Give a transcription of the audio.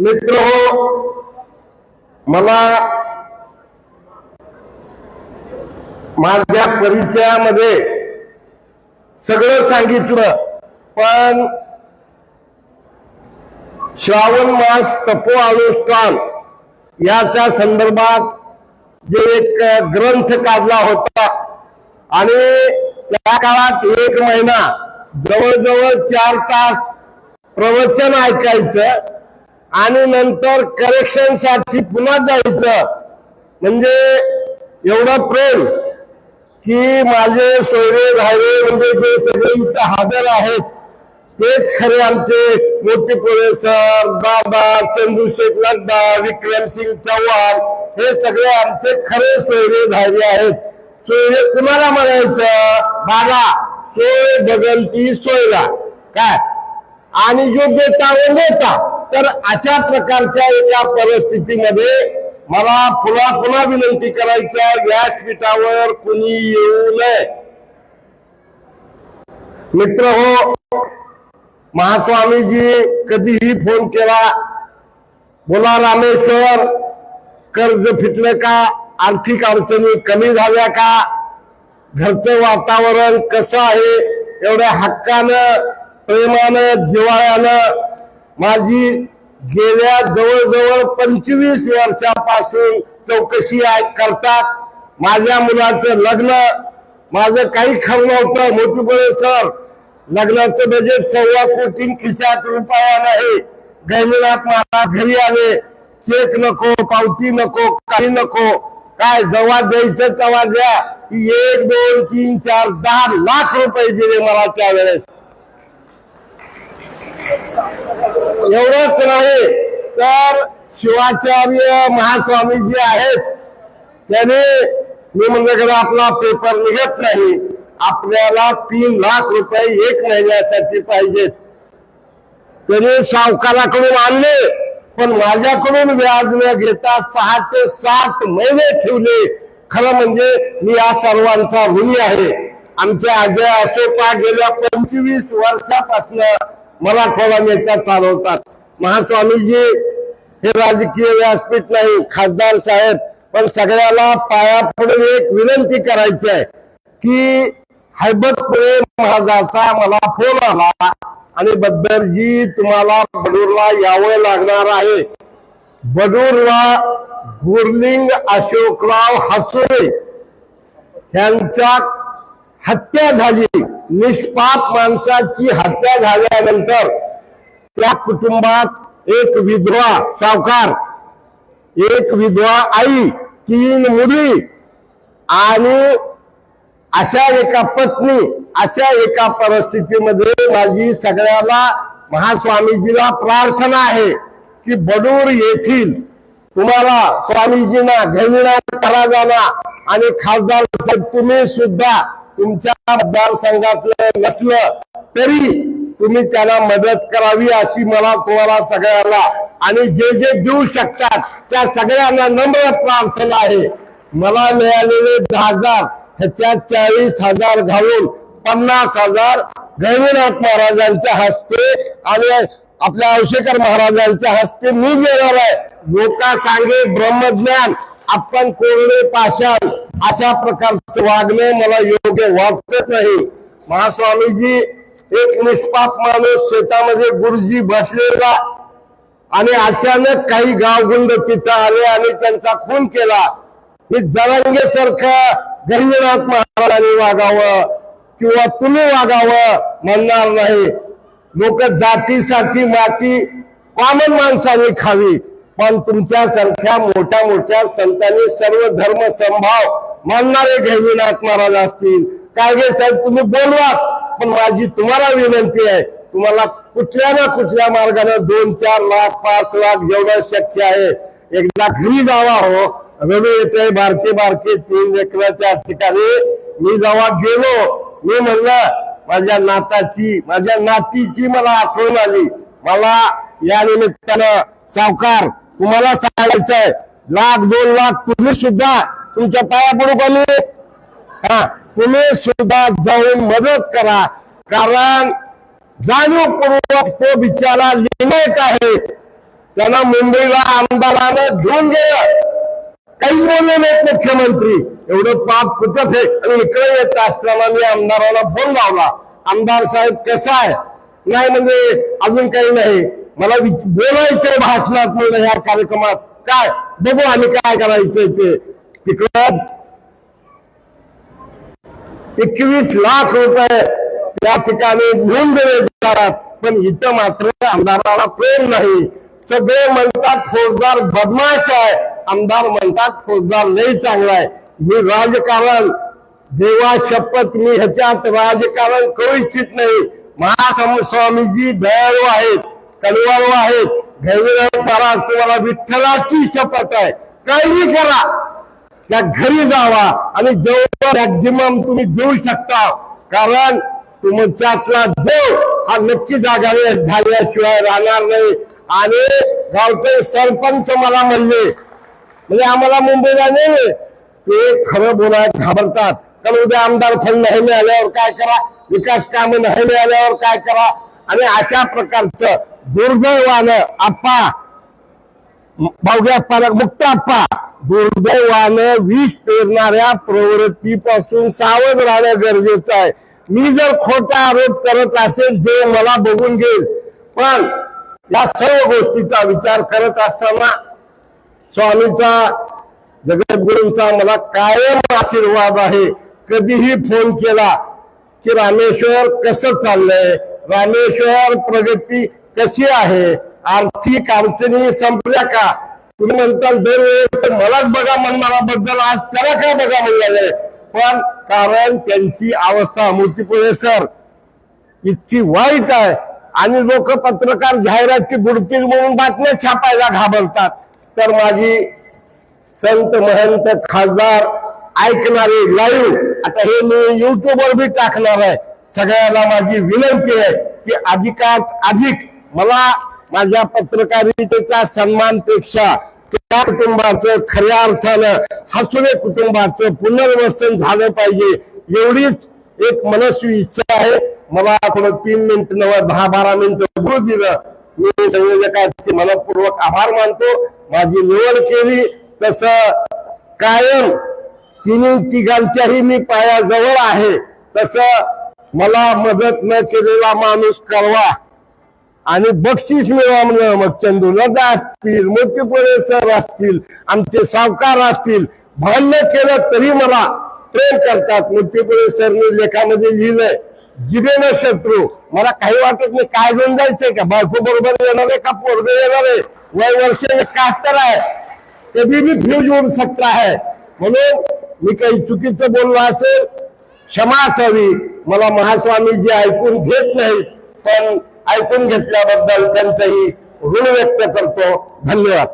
मित्र हो मला माझ्या परिचयामध्ये सगळं सांगितलं पण श्रावण मास तपो अनुष्ठान याच्या संदर्भात जे एक ग्रंथ काढला होता आणि त्या काळात एक महिना जवळजवळ चार तास प्रवचन ऐकायचं आणि नंतर करेक्शनसाठी पुन्हा जायचं. म्हणजे एवढं प्रेम की माझे सोयरे धायरे म्हणजे जे सगळे इथं हजर आहेत तेच खरे आमचे मोठे सर बाबा चंद्रशेख लड्डा विक्रम सिंग चव्हाण हे सगळे आमचे खरे सोयरे धायरे आहेत. सोयरे कुणाला म्हणायचं? बाबा सोय बदलती सोयरा काय? आणि जो देता व नेता तर अशा प्रकारच्या एका परिस्थितीमध्ये मला पुन्हा पुन्हा विनंती करायचं आहे व्यासपीठावर कुणी येऊ नये. मित्र हो महास्वामीजी कधीही फोन केला बोला रामेश्वर कर्ज फिटलं का? आर्थिक अडचणी कमी झाल्या का? घरचं वातावरण कसं आहे? एवढ्या हक्कानं प्रेमानं जिवाळ्यानं माझी गेल्या जवळजवळ पंचवीस वर्षापासून चौकशी करतात. माझ्या मुलाचं लग्न माझं काही खरं नव्हतं. मोठीपणे सर लग्नाचं बजेट सव्वा कोटी खिशात रुपया नाही गैमीनाथ महाराज घरी आले. चेक नको पावती नको काही नको. काय जवा द्यायचं तेव्हा द्या. की एक दोन तीन चार दहा लाख रुपये दिले मला त्यावेळेस. एवढंच नाही तर शिवाचार्य महास्वामी जे आहेत. त्याने मी म्हणलं आपला पेपर निघत नाही. आपल्याला तीन लाख रुपये एक महिन्यासाठी पाहिजेत त्याने सावकाराकडून आणले पण माझ्याकडून व्याज न घेता सहा ते सात महिने ठेवले. खरं म्हणजे मी या सर्वांचा ऋणी आहे. आमच्या अजय असोपा गेल्या पंचवीस वर्षापासून मराठवाडा नेत्या चालवतात. महास्वामीजी हे राजकीय व्यासपीठ नाही खासदार साहेब पण सगळ्याला पाया पडून एक विनंती करायची आहे की हैबतपुरे महाराजाचा मला फोन आला आणि बद्दरजी तुम्हाला बडूरला यावं लागणार आहे. बडूरला गुरलिंग अशोकराव हसोळे यांच्या हत्या झाली. निष्पाप माणसाची हत्या झाल्यानंतर त्या कुटुंबात एक विधवा सावकार एक विधवा आई तीन मुली आणि अशा एका पत्नी अशा एका परिस्थितीमध्ये माझी सगळ्याला महास्वामीजीला प्रार्थना आहे की बडूर येथील तुम्हाला स्वामीजींना करा जाणार आणि खासदार साहेब तुम्ही सुद्धा तुमच्या मतदारसंघातलं नसलं तरी तुम्ही त्यांना मदत करावी अशी मला तुम्हाला सगळ्यांना आणि जे जे देऊ शकतात त्या सगळ्यांना नम्र प्रार्थना आहे. मला मिळालेले दहा हजार ह्याच्या चाळीस हजार घालून पन्नास हजार गहिनीनाथ महाराजांच्या हस्ते आणि आपल्या औशेकर महाराजांच्या हस्ते मी देणार आहे. लोका सांगे ब्रह्मज्ञान आपण कोरडे पाषाण अशा प्रकारचं वागणं मला योग्य वाटत नाही. महास्वामीजी एक निष्पाप माणूस शेतामध्ये गुरुजी बसलेला आणि अचानक काही गावगुंड तिथं आले आणि त्यांचा खून केला. मी जरांगे सारखं गहिनीनाथ महाराजांनी वागावं किंवा तुम्ही वागावं म्हणणार नाही. लोक जातीसाठी माती कॉमन माणसाने खावी. पण तुमच्यासारख्या मोठ्या मोठ्या संतांनी सर्व धर्म संभाव मानणारे गहिनीनाथ महाराज असतील. कायदे साहेब तुम्ही बोलवा. पण माझी तुम्हाला विनंती आहे तुम्हाला कुठल्या ना कुठल्या मार्गाने दोन चार लाख पाच लाख जेवढं शक्य आहे एकदा घरी जावा हो. रवी येते बारके बारके तीन लेकरं त्या ठिकाणी. मी जेव्हा गेलो मी म्हणलं माझ्या नाताची माझ्या नातीची मला आठवण आली. मला या निमित्तानं सावकार तुम्हाला सांगायचंय लाख दोन लाख तुम्ही सुद्धा तुमच्या पाया पडू का हा तुम्ही सुद्धा जाऊन मदत करा. कारण जाणीवपूर्वक तो बिचारा लिहित आहे. त्यांना मुंबईला आमदारानं घेऊन गेलं. काहीच बोलले नाहीत मुख्यमंत्री. एवढं पाप कुठं आहे आणि इकडे येत असताना मी आमदाराला फोन लावला. आमदार साहेब कसा आहे? नाही म्हणजे अजून काही नाही. मला बोलायचंय भाषणात म्हणलं ह्या कार्यक्रमात. काय? बघू आम्ही काय करायचंय ते. तिकडं एकवीस लाख रुपये त्या ठिकाणी लिहून दिले जातात पण इथं मात्र आमदाराला प्रेम नाही. सगळे म्हणतात फौजदार बदमाश आहे. आमदार म्हणतात फौजदार लई चांगला आहे. मी राजकारण देवा शपथ मी ह्याच्यात राजकारण करू इच्छित नाही. महासम स्वामीजी दयाळू आहेत. कणवाळू आहेत गैरव महाराज तुम्हाला विठ्ठलाची शपथ आहे. काही करा. त्या घरी जावा आणि जेवढं मॅक्झिमम तुम्ही देऊ शकता. कारण तुमच्यातला देव हा नक्की जागा झाल्याशिवाय राहणार नाही. आणि गावचे सरपंच मला म्हणले म्हणजे आम्हाला मुंबईला नाही ते खरं बोलायला घाबरतात. कारण उद्या आमदार फंड नाही मिळाल्यावर काय करा? विकास कामं नाही मिळाल्यावर काय करा? आणि अशा प्रकारचं दुर्दैवानं आप्पा. बावग्या पालक मुक्त आप्पा. दुर्दैवानं विष पेरणाऱ्या प्रवृत्तीपासून सावध राहणं गरजेचं आहे. मी जर खोटा आरोप करत असेल देव मला बघून घेईल. पण या सर्व गोष्टीचा विचार करत असताना स्वामीचा जगद्गुरूंचा मला कायम आशीर्वाद आहे. कधीही फोन केला की रामेश्वर कसं चाललंय? रामेश्वर प्रगती कशी आहे? आर्थिक अडचणी संपल्या का? तुम्ही म्हणताल दरवेळेस मलाच बघा म्हणणाराबद्दल आज त्याला काय बघा म्हणलेलं पण कारण त्यांची अवस्था मूर्तीपुळे सर. इतकी वाईट आहे. आणि लोक पत्रकार जाहिराती बुडतील म्हणून बातम्या छापायला घाबरतात. तर माझी संत महंत खासदार ऐकणारे लाईव्ह आता हे मी युट्यूबवर बी टाकणार आहे. सगळ्यांना माझी विनंती आहे की अधिकात अधिक मला माझ्या पत्रकारितेचा सन्मानपेक्षा त्या कुटुंबाचं खऱ्या अर्थानं हसुरे कुटुंबाचं पुनर्वसन झालं पाहिजे एवढीच एक मनस्वी इच्छा आहे. मला थोडं तीन मिनिट नव दहा बारा मिनिट बोलू दिलं. मी संयोजकाचे मनपूर्वक आभार मानतो. माझी निवड केली. तसं कायम तिन्ही तिघांच्याही मी पायाजवळ आहे. तसं मला मदत न केलेला माणूस कळवा. आणि बक्षीस मिळवा म्हणलं मग चंदू लदा असतील मोतीपुरे सर असतील आमचे सावकार असतील. भांडण केलं तरी मला प्रेम करतात. मोतीपुरे सरने लेखामध्ये लिहिलंय न शत्रू. मला काही वाटत नाही काय घेऊन जायचंय का? बायको बरोबर येणार आहे का? पोरग येणार आहे. वय वर्ष कास्तर आहे. कधी बी फ्यूज उड सकता है म्हणून मी काही चुकीचं बोललो असेल क्षमा असावी मला महास्वामी जी ऐकून घेत नाही पण ऐकून घेतल्याबद्दल त्यांचंही ऋण व्यक्त करतो. धन्यवाद.